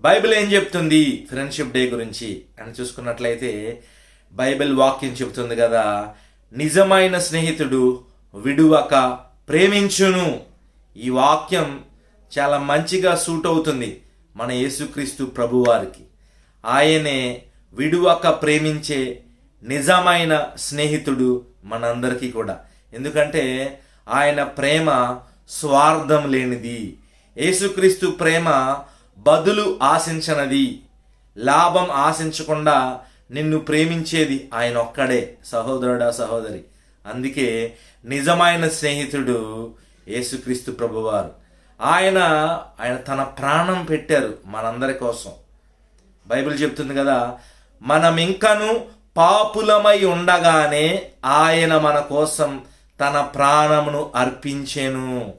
Bible ఏం చెప్తుంది? Friendship day గురించి. అని చూసుకున్నట్లయితే బైబిల్ వాక్యం చెబుతుంది కదా నిజమైన స్నేహితుడు విడువక ప్రేమించును. ఈ వాక్యం చాలా మంచిగా సూట్ అవుతుంది మన యేసుక్రీస్తు ప్రభువారికి. ఆయనే విడువక ప్రేమించే నిజమైన స్నేహితుడు మనందరికీ కూడా. ఎందుకంటే ఆయన ప్రేమ స్వార్థం లేనిది. యేసుక్రీస్తు ప్రేమ బదులు ఆశించనది. లాభం ఆశించకుండా నిన్ను ప్రేమించేది ఆయన ఒక్కడే సహోదరుడా సహోదరి. అందుకే నిజమైన స్నేహితుడు యేసుక్రీస్తు ప్రభువారు. ఆయన ఆయన తన ప్రాణం పెట్టారు మనందరి కోసం. బైబిల్ చెప్తుంది కదా మనం ఇంకను పాపులమై ఉండగానే ఆయన మన కోసం తన ప్రాణమును అర్పించాను.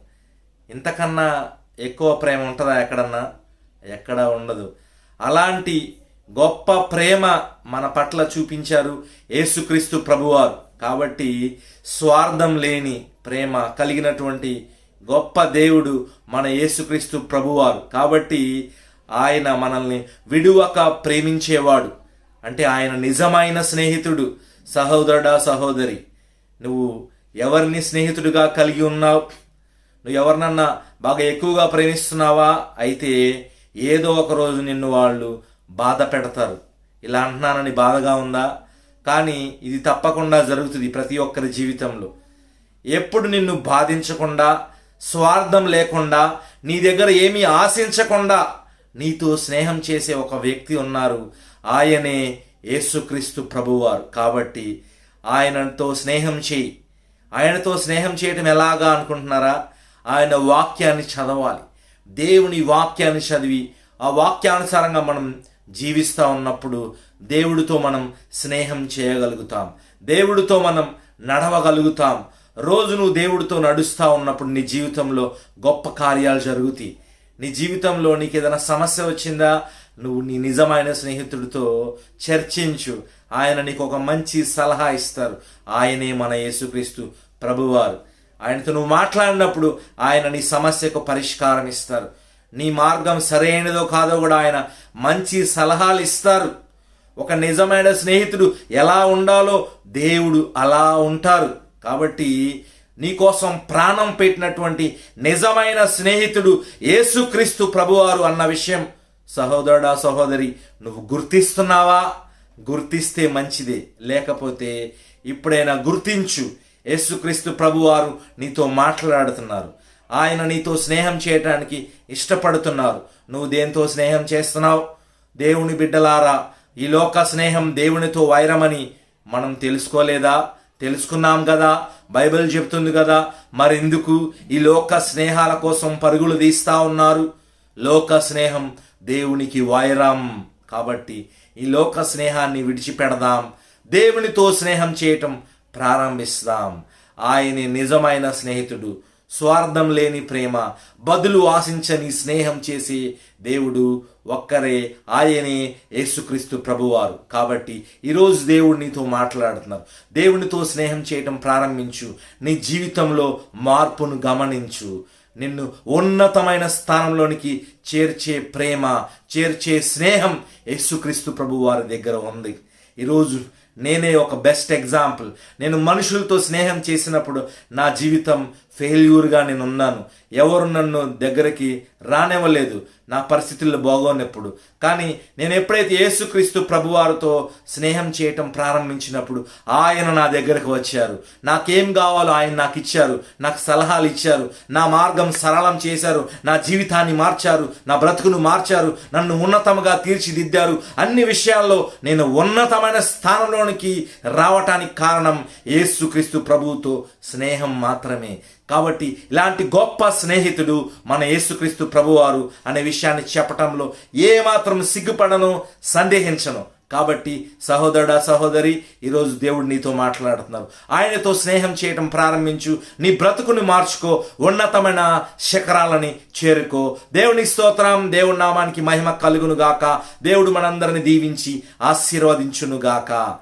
ఇంతకన్నా ఎక్కువ ప్రేమ ఉంటుందా ఎక్కడన్నా? ఎక్కడా ఉండదు. అలాంటి గొప్ప ప్రేమ మన పట్ల చూపించారు యేసుక్రీస్తు ప్రభువారు. కాబట్టి స్వార్థం లేని ప్రేమ కలిగినటువంటి గొప్ప దేవుడు మన యేసుక్రీస్తు ప్రభువారు. కాబట్టి ఆయన మనల్ని విడువక ప్రేమించేవాడు. అంటే ఆయన నిజమైన స్నేహితుడు సహోదరుడా సహోదరి. నువ్వు ఎవరిని స్నేహితుడిగా కలిగి ఉన్నావు? నువ్వు ఎవరినన్నా బాగా ఎక్కువగా ప్రేమిస్తున్నావా? అయితే ఏదో ఒక రోజు నిన్ను వాళ్ళు బాధ పెడతారు. ఇలా అంటున్నానని బాధగా ఉందా? కానీ ఇది తప్పకుండా జరుగుతుంది ప్రతి ఒక్కరి జీవితంలో. ఎప్పుడు నిన్ను బాధించకుండా స్వార్థం లేకుండా నీ దగ్గర ఏమీ ఆశించకుండా నీతో స్నేహం చేసే ఒక వ్యక్తి ఉన్నారు. ఆయనే యేసుక్రీస్తు ప్రభువారు. కాబట్టి ఆయనతో స్నేహం చేయి. ఆయనతో స్నేహం చేయటం ఎలాగా అనుకుంటున్నారా? ఆయన వాక్యాన్ని చదవాలి. దేవుని వాక్యాన్ని చదివి ఆ వాక్యానుసారంగా మనం జీవిస్తూ ఉన్నప్పుడు దేవుడితో మనం స్నేహం చేయగలుగుతాం. దేవుడితో మనం నడవగలుగుతాం. రోజు నువ్వు దేవుడితో నడుస్తూ ఉన్నప్పుడు నీ జీవితంలో గొప్ప కార్యాలు జరుగుతాయి. నీ జీవితంలో నీకు ఏదైనా సమస్య వచ్చిందా? నువ్వు నీ నిజమైన స్నేహితుడితో చర్చించు. ఆయన నీకు ఒక మంచి సలహా ఇస్తారు. ఆయనే మన యేసుక్రీస్తు ప్రభువారు. ఆయనతో నువ్వు మాట్లాడినప్పుడు ఆయన నీ సమస్యకు పరిష్కారం ఇస్తారు. నీ మార్గం సరైనదో కాదో కూడా ఆయన మంచి సలహాలు ఇస్తారు. ఒక నిజమైన స్నేహితుడు ఎలా ఉండాలో దేవుడు అలా ఉంటారు. కాబట్టి నీకోసం ప్రాణం పెట్టినటువంటి నిజమైన స్నేహితుడు యేసుక్రీస్తు ప్రభువారు అన్న విషయం. సహోదరుడా సహోదరి నువ్వు గుర్తిస్తున్నావా? గుర్తిస్తే మంచిదే. లేకపోతే ఇప్పుడైనా గుర్తించు. యేసుక్రీస్తు ప్రభువారు నీతో మాట్లాడుతున్నారు. ఆయన నీతో స్నేహం చేయటానికి ఇష్టపడుతున్నారు. నువ్వు దేంతో స్నేహం చేస్తున్నావు? దేవుని బిడ్డలారా ఈ లోక స్నేహం దేవునితో వైరమని మనం తెలుసుకోలేదా? తెలుసుకున్నాం కదా బైబిల్ చెప్తుంది కదా మరెందుకు ఈ లోక స్నేహాల కోసం పరుగులు తీస్తా ఉన్నారు? లోక స్నేహం దేవునికి వైరం. కాబట్టి ఈ లోక స్నేహాన్ని విడిచిపెడదాం. దేవునితో స్నేహం చేయటం ప్రారంభిస్తాం. ఆయనే నిజమైన స్నేహితుడు. స్వార్థం లేని ప్రేమ బదులు ఆశించని స్నేహం చేసే దేవుడు ఒక్కరే ఆయనే యేసుక్రీస్తు ప్రభువారు. కాబట్టి ఈరోజు దేవుడు నీతో మాట్లాడుతున్నారు దేవునితో స్నేహం చేయటం ప్రారంభించు. నీ జీవితంలో మార్పును గమనించు. నిన్ను ఉన్నతమైన స్థానంలోనికి చేర్చే ప్రేమ చేర్చే స్నేహం యేసుక్రీస్తు ప్రభువారి దగ్గర ఉంది. ఈరోజు నేనే ఒక బెస్ట్ ఎగ్జాంపుల్ నేను మనుషులతో స్నేహం చేసినప్పుడు నా జీవితం ఫెయిల్యూర్గా నేను ఉన్నాను ఎవరు నన్ను దగ్గరికి రానివ్వలేదు. నా పరిస్థితుల్లో బాగోనప్పుడు. కానీ నేను ఎప్పుడైతే యేసుక్రీస్తు ప్రభువారితో స్నేహం చేయటం ప్రారంభించినప్పుడు ఆయన నా దగ్గరకు వచ్చారు. నాకేం కావాలో ఆయన నాకు ఇచ్చారు. నాకు సలహాలు ఇచ్చారు. నా మార్గం సరళం చేశారు. నా జీవితాన్ని మార్చారు. నా బ్రతుకును మార్చారు. నన్ను ఉన్నతముగా తీర్చిదిద్దారు. అన్ని విషయాల్లో నేను ఉన్నతమైన స్థానంలోనికి రావటానికి కారణం యేసుక్రీస్తు ప్రభువుతో స్నేహం మాత్రమే. కాబట్టి ఇలాంటి గొప్ప స్నేహితుడు మన యేసుక్రీస్తు ప్రభువారు అనే విషయాన్ని చెప్పటంలో ఏమాత్రం సిగ్గుపడను సందేహించను. కాబట్టి సహోదరుడా సహోదరి ఈరోజు దేవుడు నీతో మాట్లాడుతున్నారు. ఆయనతో స్నేహం చేయటం ప్రారంభించు. నీ బ్రతుకుని మార్చుకో. ఉన్నతమైన శిఖరాలని చేరుకో. దేవుని స్తోత్రం దేవుడి నామానికి మహిమ కలుగును గాక దేవుడు మనందరిని దీవించి ఆశీర్వదించును గాక